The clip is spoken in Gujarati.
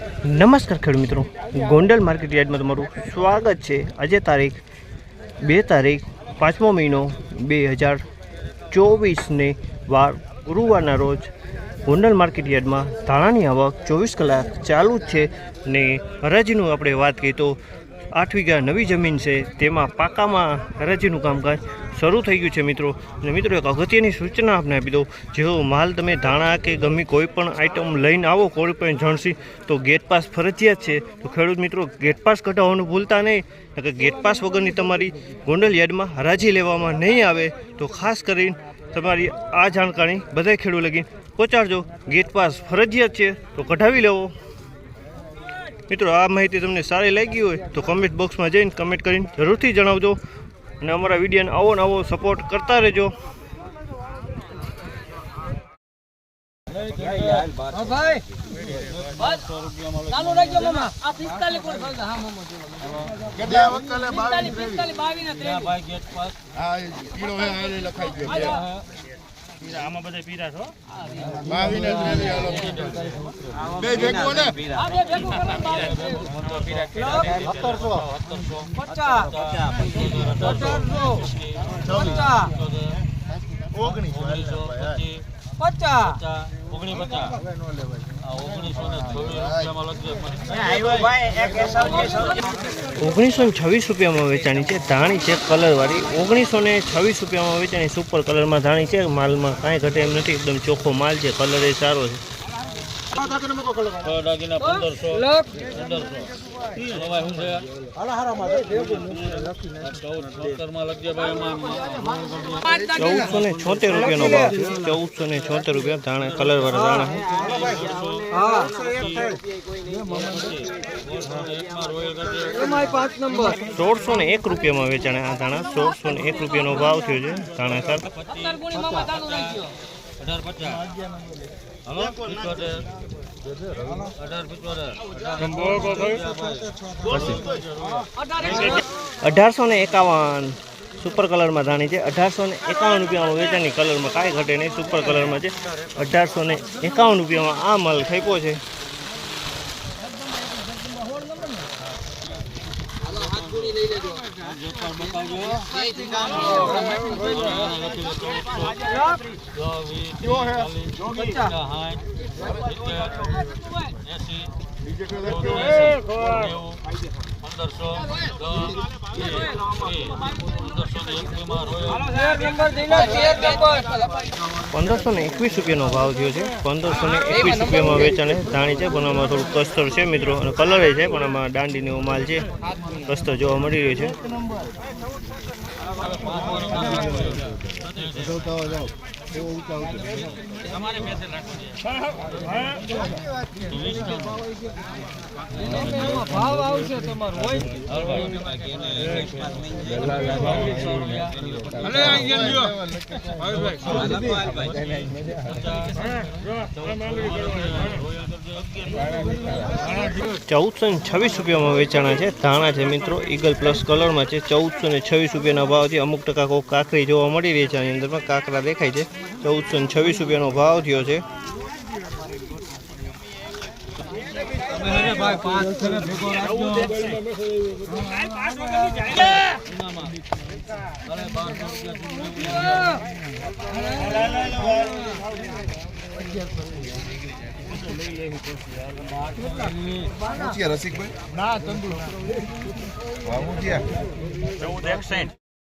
નમસ્કાર ખેડૂત મિત્રો. ગોંડલ માર્કેટ યાર્ડમાં તમારું સ્વાગત છે. આજે તારીખ બે તારીખ, પાંચમો મહિનો બે હજાર ચોવીસને વાર ગુરુવારના રોજ ગોંડલ માર્કેટ યાર્ડમાં ધાણાની આવક ચોવીસ કલાક ચાલુ જ છે ને હરાજીનું આપણે વાત કરીએ તો આઠ વીઘા નવી જમીન છે. તેમાં પાકામાં હરાજીનું કામકાજ શરૂ થઈ ગયું છે, મિત્રો. અને મિત્રો, એક અગત્યની સૂચના આપને આપી દઉં. જેવો માલ તમે ધાણા કે ગમે કોઈ પણ આઇટમ લઈને આવો, કોઈ પણ જણસી, તો ગેટ પાસ ફરજિયાત છે. તો ખેડૂત મિત્રો ગેટ પાસ કઢાવવાનું ભૂલતા નહીં. કે ગેટ પાસ વગરની તમારી ગોંડલ યાર્ડમાં હરાજી લેવામાં નહીં આવે. તો ખાસ કરીને તમારી આ જાણકારી બધા ખેડૂત લગી પહોંચાડજો. ગેટ પાસ ફરજિયાત છે, તો કઢાવી લેવો. મિત્રો, આ માહિતી તમને સારી લાગી હોય, તો કમેન્ટ બોક્સમાં જઈને કમેન્ટ કરીને જરૂરથી જણાવજો. અને અમારા વિડીયોને આવો ને આવો સપોર્ટ કરતા રહેજો. ચાલુ રાખજો મામા આ 45 કોણ ખાવતા હા મામા કેટલા વખતે લે? 45 45 ને 23 આ કિલો હે લખાઈ ગયો આમાં બધા પીરા છો બાવીસ ને ત્રેવીસ આલો. બે ભેગું પચાસ. પચાસ. ઓગણીસો ને છવ્વીસ રૂપિયામાં વેચાણી છે ધાણી છે કલરવાળી. ઓગણીસો ને છવ્વીસ રૂપિયામાં વેચાણી સુપર કલરમાં ધાણી છે માલમાં કાંઈ ઘટે એમ નથી એકદમ ચોખ્ખો માલ છે કલર એ સારો છે. ચૌદસો ને છોતેર રૂપિયાનો ભાવ ચૌદસો ને છોતેર રૂપિયા ધાણા કલરવાળા ધાણા સોળસો ને એક રૂપિયામાં વેચાણે આ ધાણા. સોળસો ને એક રૂપિયાનો ભાવ થયો છે ધાણા સર 17 ગુણી મામા ચાલુ રાખજો અઢારસો ને એકાવન. સુપર કલરમાં ધાણી છે. અઢારસો ને એકાવન રૂપિયામાં વેચાણની કલરમાં કાંઈ ઘટે નહીં. સુપર કલરમાં છે. અઢારસો ને એકાવન રૂપિયામાં આ માલ ખેપો છે. પૂરી લઈ લેજો જોતર બતાવજો જો હે જોગી 50 80 બીજે કે લખજો 1500 10 20 પંદરસો ને એકવીસ રૂપિયાનો ભાવ થયો છે. પંદરસો ને એકવીસ રૂપિયામાં વેચાણે ધાણી છે, પણ આમાં થોડું કસ્તર છે મિત્રો. અને કલર છે, પણ આમાં દાંડીનો એવો માલ છે. કસ્તર જોવા મળી રહ્યો છે. ભાવ આવશે તમારો હોય ચૌદસો ને છવ્વીસ રૂપિયામાં વેચાણા છે. ધાણા છે મિત્રો, ઈગલ પ્લસ કલરમાં છે. ચૌદસો ને છવ્વીસ રૂપિયાના ભાવથી અમુક ટકા કોઈ કાકરી જોવા મળી રહી છે. આની અંદરમાં કાકરા દેખાય છે. ચૌદસો ને છવ્વીસ રૂપિયાનો ભાવ થયો છે. રસિકભાઈ ના તંદુર ચૌદ એકસાઠ